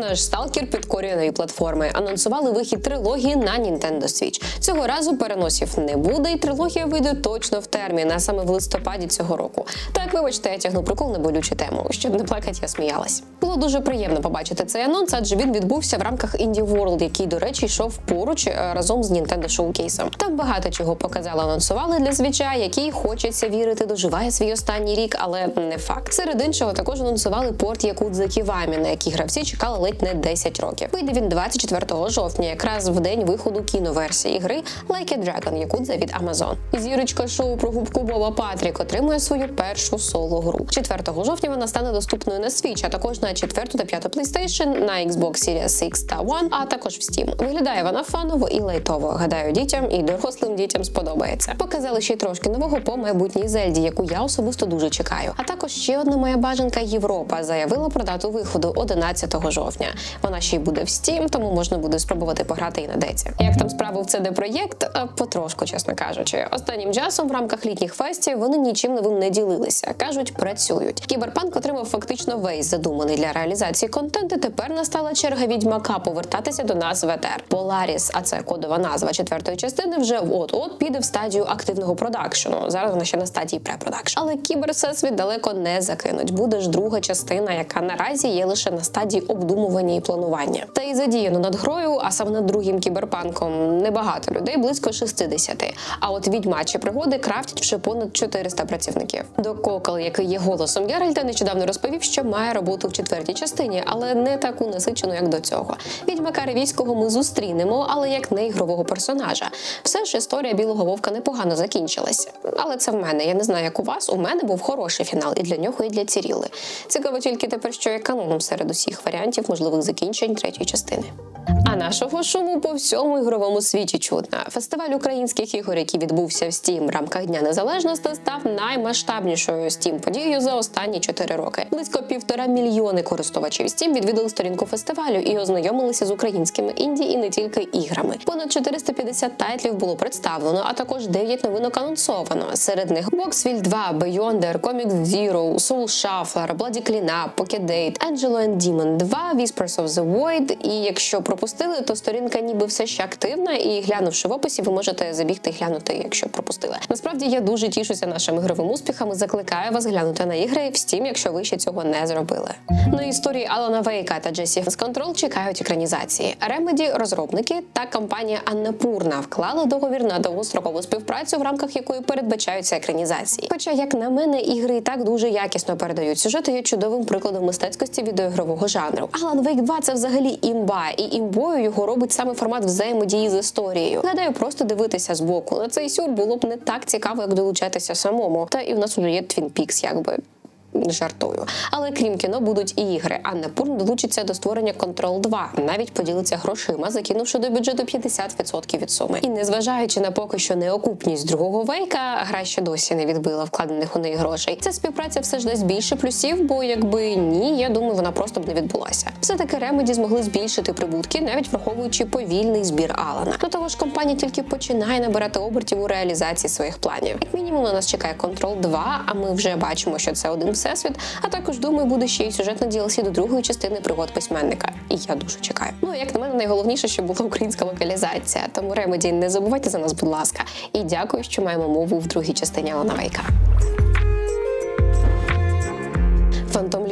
Наш сталкер підкорює нові платформи. Анонсували вихід трилогії на Nintendo Switch. Цього разу переносів не буде, і трилогія вийде точно в термін, а саме в листопаді цього року. Так, вибачте, я тягну прикол на болючу тему. Щоб не плакати, я сміялась. Було дуже приємно побачити цей анонс, адже він відбувся в рамках Indie World, який, до речі, йшов поруч е, разом з Nintendo Showcase. Там багато чого показали, анонсували для свіча, який хочеться вірити, доживає свій останній рік, але не факт. Серед іншого також анонсували порт Якудза Ківамі, на який гравці чекали ледь не 10 років. Вийде він 24 жовтня, якраз в день виходу кіноверсії гри Like a Dragon Якудза від Amazon. Зірочка шоу про губку Боба Патрік отримує свою першу соло гру. 4 жовтня вона стане доступною на Switch, а також на 4 та 5 PlayStation, на Xbox Series X та One, а також в Steam. Виглядає вона фаново і лайтово. Гадаю, дітям і дорослим дітям сподобається. Показали ще й трошки нового по майбутній Зельді, яку я особисто дуже чекаю. А також ще одна моя бажанка Європа заявила про дату виходу 11 жовтня. Вона ще й буде в Steam, тому можна буде спробувати пограти і на деці. Як там справи в CD Projekt? А, Потрошку, чесно кажучи. Останнім часом в рамках літніх фестів вони нічим новим не ділилися. кажуть, працюють. Кіберпанк отримав фактично весь задуманий для реалізації контент. і Тепер настала черга відьмака повертатися до нас в етер. Polaris, а це кодова назва четвертої частини, вже от-от піде в стадію активного продакшену. Зараз вона ще на стадії препродакшн. Але кіберсесвіт далеко не закинуть. Буде ж друга частина, яка наразі є лише на стадії обдумування і планування. Та й задіяно над грою, а саме над другим кіберпанком, небагато людей, близько 60. А от відьмачі пригоди крафтять вже понад 400 працівників. До Кокол, який є голосом Геральта, нещодавно розповів, що має роботу в четвертій частині, але не таку насичену, як до цього. Відьмака Ревійського ми зустрінемо, але як не ігрового персонажа. Все ж історія білого вовка непогано закінчилася. Але це в мене. Я не знаю, як у вас. У мене був хороший фінал і для нього, і для Ціріли. Цікаво тільки тепер, що є каноном серед усіх варіантів можливих закінчень третьої частини. Нашого шуму по всьому ігровому світі чутно. Фестиваль українських ігор, який відбувся в Steam в рамках Дня Незалежності, став наймасштабнішою Steam подією за останні 4 роки. Близько півтора мільйони користувачів Steam відвідали сторінку фестивалю і ознайомилися з українськими інді і не тільки іграми. Понад 450 тайтлів було представлено, а також 9 новинок анонсовано. Серед них Boxville 2, Beyonder, Comic Zero, Soul Shuffler, Bloody Cleanup, Pocket Date, Angelo and Demon 2, Whispers of the Void. І якщо пропустили, то сторінка ніби все ще активна, і глянувши в описі, ви можете забігти глянути, якщо пропустили. Насправді я дуже тішуся нашим ігровим успіхам закликаю вас глянути на ігри в Steam, якщо ви ще цього не зробили. На історії Алана Вейка та Джесі Control чекають екранізації. Remedy, розробники та компанія Аннапурна вклали договір на довгострокову співпрацю, в рамках якої передбачаються екранізації. Хоча, як на мене, ігри і так дуже якісно передають сюжет і є чудовим прикладом мистецькості відеоігрового жанру. Alan Wake 2 – це взагалі імба, і імбою його робить саме формат взаємодії з історією. Гадаю, просто дивитися з боку на цей сюр було б не так цікаво, як долучатися самому. Та і в нас уже є Twin Peaks, якби. Жартую, але крім кіно будуть і ігри. Анна Пурн долучиться до створення Control 2, навіть поділиться грошима, закинувши до бюджету 50% від суми. І незважаючи на поки що неокупність другого вейка, гра ще досі не відбила вкладених у неї грошей. Ця співпраця все ж дасть більше плюсів, бо якби ні, я думаю, вона просто б не відбулася. Все таки Remedy змогли збільшити прибутки, навіть враховуючи повільний збір Алана. До того ж, компанія тільки починає набирати обертів у реалізації своїх планів. Як мінімум, на нас чекає Control 2, а ми вже бачимо, що це один всесвіт. А також думаю, буде ще й сюжетна DLC до другої частини пригод письменника. І я дуже чекаю. Ну як на мене, найголовніше, щоб була українська локалізація. Тому Ремеді, не забувайте за нас, будь ласка. І дякую, що маємо мову в другій частині Алана Вейка.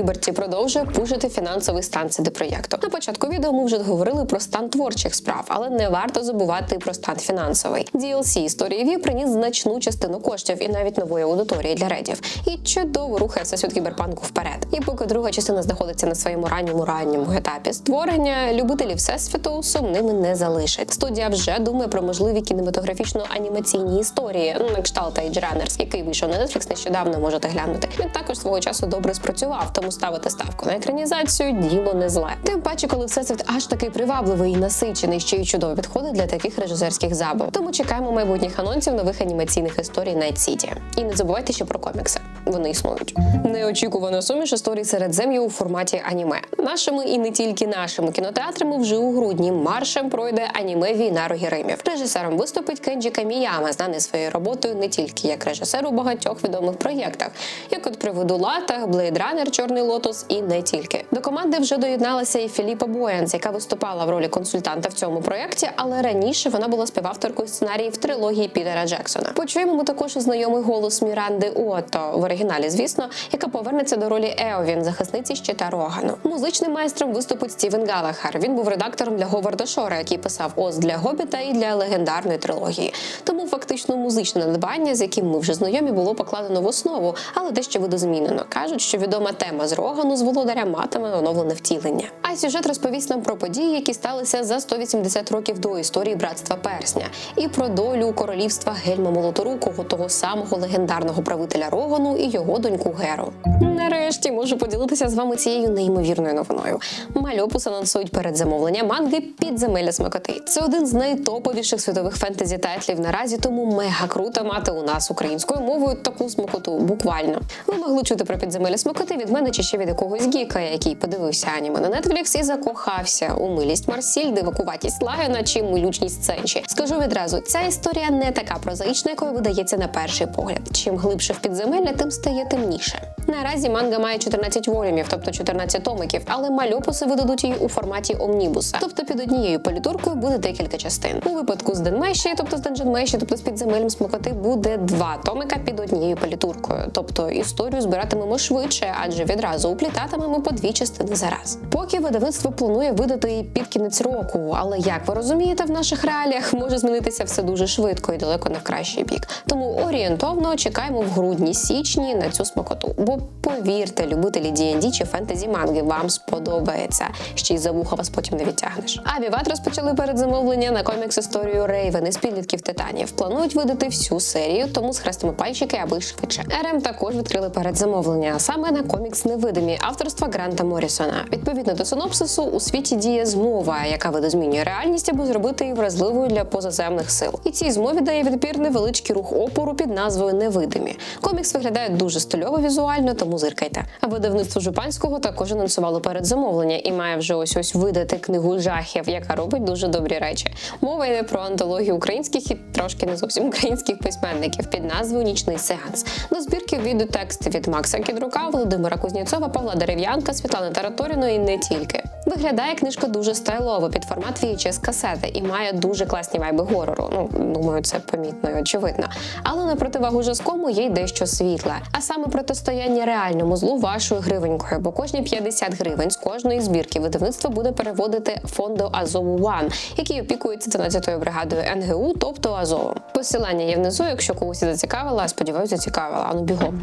Liberty продовжує пушити фінансовий стан CD проєкту. На початку відео ми вже говорили про стан творчих справ, але не варто забувати про стан фінансовий. DLC історії Ві приніс значну частину коштів і навіть нової аудиторії для редів. І чудово рухає всесвіт кіберпанку вперед. І поки друга частина знаходиться на своєму ранньому ранньому етапі створення, любителі всесвіту сумними не залишать. Студія вже думає про можливі кінематографічно-анімаційні історії, ну, на кшталт Age Runners, який вийшов на Netflix нещодавно можете глянути. Він також свого часу добре спрацював, тому ставити ставку на екранізацію діло не зле. Тим паче, коли всесвіт аж такий привабливий і насичений, ще й чудово підходить для таких режисерських забав. Тому чекаємо майбутніх анонсів нових анімаційних історій Night City. І не забувайте ще про комікси. Вони існують. Неочікувана суміш історій Середзем'я у форматі аніме. Нашими і не тільки нашими кінотеатрами вже у грудні маршем пройде аніме Війна Рогіримів. Режисером виступить Кенджі Каміяма, знаний своєю роботою не тільки як режисер у багатьох відомих проєктах, як от приводу лата, Blade Runner, Чорний Чорний лотос і не тільки. До команди вже доєдналася і Філіпа Боянс, яка виступала в ролі консультанта в цьому проєкті, але раніше вона була співавторкою сценаріїв трилогії Пітера Джексона. Почуємо ми також знайомий голос Міранди Уотто в оригіналі, звісно, яка повернеться до ролі Еовін, захисниці щита Рогану. Музичним майстром виступить Стівен Галахар. Він був редактором для Говарда Шора, який писав Оз для Гобіта і для легендарної трилогії. Тому фактично музичне надбання, з яким ми вже знайомі, було покладено в основу, але дещо видозмінено. кажуть, що відома тема з Рогану з володаря матиме оновлене втілення. А сюжет розповість нам про події, які сталися за 180 років до історії братства Персня, і про долю королівства Гельма Молоторукого, того самого легендарного правителя Рогану і його доньку Геру. Нарешті можу поділитися з вами цією неймовірною новиною. Мальопус анонсують передзамовлення манги Підземелля смакоти. Це один з найтоповіших світових фентезі тайтлів наразі, тому мега круто мати у нас українською мовою таку смакоту. Буквально ви могли чути про підземелля смакоти від мене чи ще від якогось гіка, який подивився аніме на Netflix і закохався у милість Марсіль, дивакуватість Лайона чи милючність Сенчі. Скажу відразу, ця історія не така прозаїчна, якою видається на перший погляд. Чим глибше в підземелля, тим стає темніше. Наразі манга має 14 волюмів, тобто 14 томиків, але мальопуси видадуть її у форматі омнібуса. Тобто під однією політуркою буде декілька частин. У випадку з Денмеші, тобто з Дендженмеші, тобто з підземелем смокоти, буде два томика під однією політуркою. Тобто історію збиратимемо швидше, адже відразу уплітатимемо по дві частини за раз. Поки видавництво планує видати її під кінець року, але як ви розумієте, в наших реаліях може змінитися все дуже швидко і далеко не в кращий бік. Тому орієнтовно чекаємо в грудні-січні на цю смакоту. Бо повірте, любителі D&D чи фентезі манги вам сподобається. Ще й за вуха вас потім не відтягнеш. А Віват розпочали передзамовлення на комікс історію Рейвен із підлітків титанів. Планують видати всю серію, тому схрестимо пальчики, аби швидше. РМ також відкрили передзамовлення, саме на комікс невидимі авторства Гранта Морісона. Відповідно до синопсису, у світі діє змова, яка видозмінює реальність, аби зробити її вразливою для позаземних сил. І цій змові дає відпір невеличкий рух опору під назвою Невидимі. Комікс виглядає дуже стильово візуально, тому зиркайте. А видавництво Жупанського також анонсувало передзамовлення і має вже ось ось видати книгу жахів, яка робить дуже добрі речі. Мова йде про антологію українських і трошки не зовсім українських письменників під назвою Нічний сеанс. До збірки війдуть тексти від Макса Кідрука, Володимира Кузнєцова, Павла Дерев'янка, Світлани Тараторіної не тільки. Виглядає книжка дуже стайлово під формат VHS касети і має дуже класні вайби горору. Ну думаю, це помітно і очевидно. Але на противагу жазкому є й дещо світле, а саме протистояння реальному злу вашою гривенькою, бо кожні 50 гривень з кожної збірки видавництво буде переводити фонду Азову Ван, який опікується 12-ю бригадою НГУ, тобто Азовом. Посилання є внизу, якщо когось зацікавила, сподіваюся, зацікавила. Ану бігом.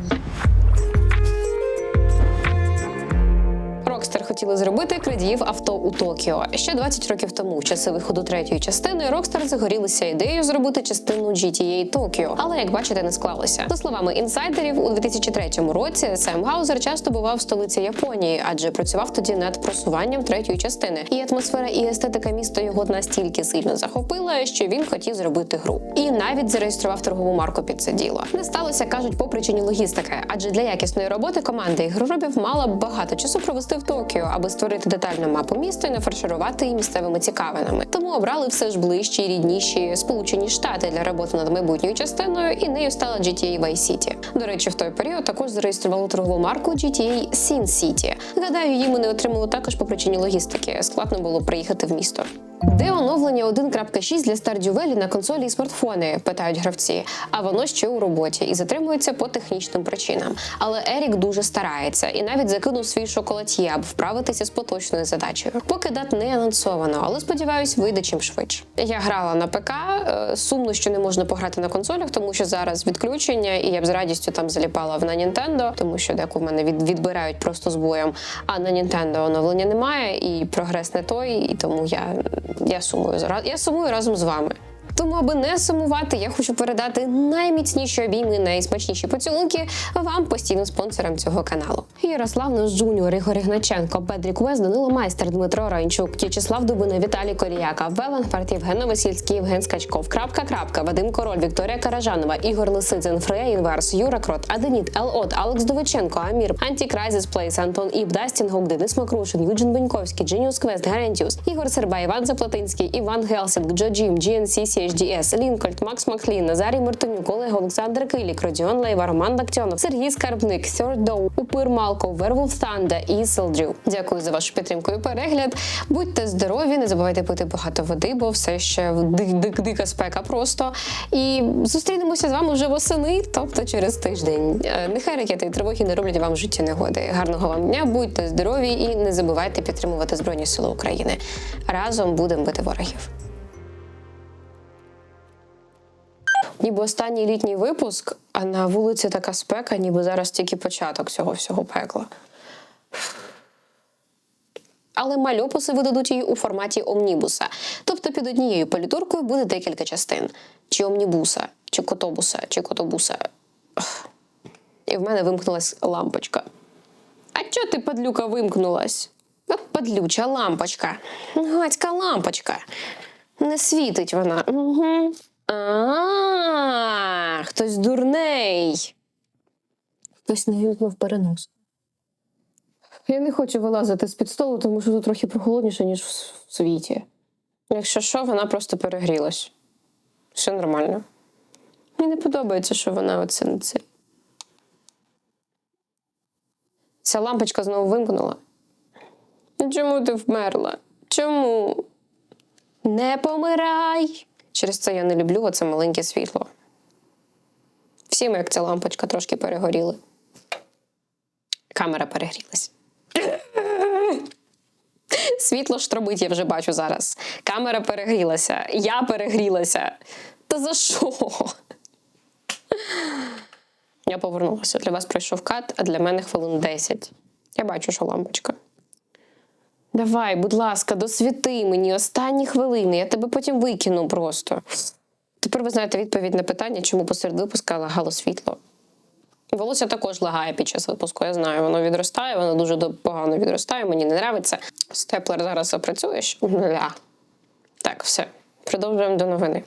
Хотіли зробити крадіїв авто у Токіо. Ще 20 років тому, в часи виходу третьої частини, Rockstar загорілися ідеєю зробити частину GTA Токіо, але як бачите, не склалося. За словами інсайдерів, у 2003 році Сем Гаузер часто бував в столиці Японії, адже працював тоді над просуванням третьої частини. І атмосфера і естетика міста його настільки сильно захопила, що він хотів зробити гру. І навіть зареєстрував торгову марку під це діло. Не сталося, кажуть, по причині логістики, адже для якісної роботи команда ігроробів мала б багато часу провести в Токіо, аби створити детальну мапу міста і нафарширувати її місцевими цікавинами. Тому обрали все ж ближчі і рідніші Сполучені Штати для роботи над майбутньою частиною, і нею стала GTA Vice City. До речі, в той період також зареєстрували торгову марку GTA Sin City. Гадаю, її ми не отримали також по причині логістики. Складно було приїхати в місто. Де оновлення 1.6 для Stardew Valley на консолі і смартфони? питають гравці. А воно ще у роботі і затримується по технічним причинам. Але Ерік дуже старається і навіть закинув свій шоколад'є, аби вправитися з поточною задачею. Поки дат не анонсовано, але сподіваюсь, вийде чим швидше. Я грала на ПК. е, Сумно, що не можна пограти на консолях, тому що зараз відключення, і я б з радістю там заліпала в на Nintendo, тому що деку в мене від, відбирають просто з боєм. А на Nintendo оновлення немає, і прогрес не той, і тому я, я сумую Я сумую разом з вами. Тому, аби не сумувати, я хочу передати найміцніші обійми, найсмачніші поцілунки вам, постійним спонсорам цього каналу. Ярослав Нос Джуніор, Ігор Ігначенко, Педрік Вес, Данило Майстер, Дмитро Ранчук, Тячеслав Дубина, Віталій Коріяка, Веланфарт, Євген Новосільський, Євген Скачков, Крапка Крапка, Вадим Король, Вікторія Каражанова, Ігор Лисицин, Фрея Інверс, Юра Крот, Аденіт, Елот, Алекс Довиченко, Амір, Антікрайзис Плейс, Антон Іб, Дастін Гок, Денис Макрушин, Юджин Беньковський, Дженіус Квест, Гарентіус, Ігор Серба, Іван Заплатинський, Іван Гелсинг, Джо Джім, GNC, HDS, Лінкольд, Макс Маклін, Назарій Мартинюк, Олег Олександр Килік, Родіон Лейва, Роман Лактьонов, Сергій Скарбник, Dow, Упир Малко, Werewolf Thunder і Селдрю. Дякую за вашу підтримку і перегляд. Будьте здорові, не забувайте пити багато води, бо все ще дик, дик, дика спека просто. І зустрінемося з вами вже восени, тобто через тиждень. Е, Нехай ракети і тривоги не роблять вам в житті негоди. Гарного вам дня, будьте здорові і не забувайте підтримувати Збройні Сили України. Разом будемо бити ворогів. Ніби останній літній випуск, а на вулиці така спека, ніби зараз тільки початок цього всього пекла. Але мальопуси видадуть її у форматі омнібуса. Тобто під однією політуркою буде декілька частин: чи омнібуса, чи котобуса, чи котобуса. І в мене вимкнулась лампочка. А чого ти, падлюка, вимкнулась? Падлюча лампочка. Гацька лампочка. Не світить вона. Угу. А, хтось дурней. Хтось не вімкнув перенос. Я не хочу вилазити з-під столу, тому що тут трохи прохолодніше, ніж в світі. Якщо що, вона просто перегрілась. Все нормально. Мені не подобається, що вона оце не це. Ця лампочка знову вимкнула. Ну, Чому ти вмерла? Чому? Не помирай! Через це я не люблю оце маленьке світло. Всі ми, як ця лампочка, трошки перегоріли. Камера перегрілась. Світло штробить, я вже бачу зараз. Камера перегрілася, я перегрілася. Та за що? Я повернулася. Для вас пройшов кат, а для мене хвилин 10. Я бачу, що лампочка. Давай, будь ласка, досвіти мені останні хвилини, я тебе потім викину просто. Тепер ви знаєте відповідь на питання, чому посеред випуска лагало світло. Волосся також лагає під час випуску, я знаю. Воно відростає, воно дуже погано відростає, мені не подобається. Степлер зараз опрацюєш. Так, все. Продовжуємо до новини.